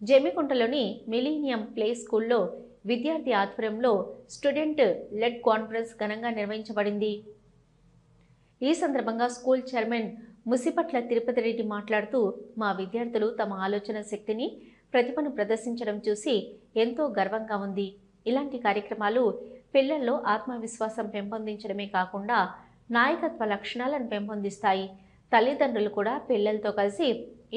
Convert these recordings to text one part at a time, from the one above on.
జమ్మికుంటలోని millennium play స్కూల్లో విద్యార్థి ఆధ్వర్యంలో స్టూడెంట్ లెడ్ కాన్ఫరెన్స్ ఘనంగా నిర్వహించబడింది. ఈ సందర్భంగా స్కూల్ చైర్మన్ ముసిపట్ల తిరుపతి రెడ్డి మాట్లాడుతూ మా విద్యార్థులు తమ ఆలోచన శక్తిని ప్రతిభను ప్రదర్శించడం చూసి ఎంతో గర్వంగా ఉంది. ఇలాంటి కార్యక్రమాలు పిల్లల్లో ఆత్మవిశ్వాసం పెంపొందించడమే కాకుండా నాయకత్వ లక్షణాలను పెంపొందిస్తాయి. తల్లిదండ్రులు కూడా పిల్లలతో కలిసి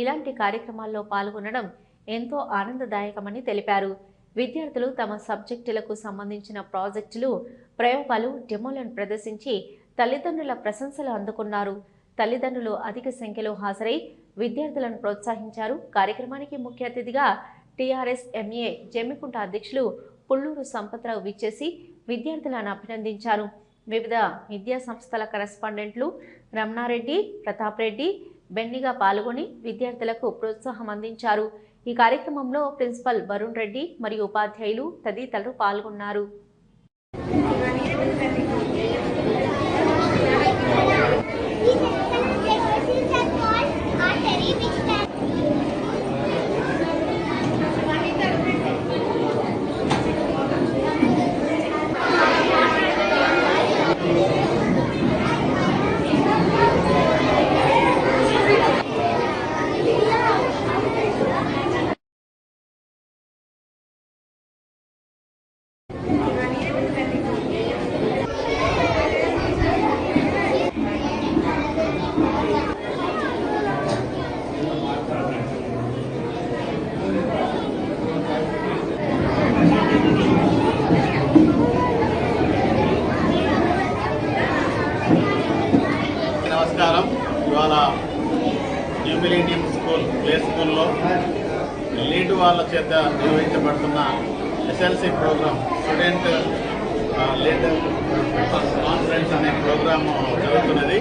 ఇలాంటి కార్యక్రమాల్లో పాల్గొనడం ఎంతో ఆనందదాయకమని తెలిపారు. విద్యార్థులు తమ సబ్జెక్టులకు సంబంధించిన ప్రాజెక్టులు ప్రయోగాలు డెమోలను ప్రదర్శించి తల్లిదండ్రుల ప్రశంసలు అందుకున్నారు. తల్లిదండ్రులు అధిక సంఖ్యలో హాజరై విద్యార్థులను ప్రోత్సహించారు. కార్యక్రమానికి ముఖ్య అతిథిగా టీఆర్ఎస్ ఎంఏ జమ్మికుంట అధ్యక్షులు పుల్లూరు సంపత్రావు విచ్చేసి విద్యార్థులను అభినందించారు. వివిధ విద్యా సంస్థల కరెస్పాండెంట్లు రమణారెడ్డి ప్రతాప్ రెడ్డి బెన్నిగా పాల్గొని విద్యార్థులకు ప్రోత్సాహం అందించారు. ఈ కార్యక్రమంలో ప్రిన్సిపల్ వరుణ్ రెడ్డి మరియు ఉపాధ్యాయులు తదితరులు పాల్గొన్నారు. నమస్కారం. ఇవాళ న్యూ మిలీనియం స్కూల్ ప్లే స్కూల్లో లీడ్ వాళ్ళ చేత నిర్వహించబడుతున్న SLC program student lead conference అనే ప్రోగ్రాము జరుగుతున్నది.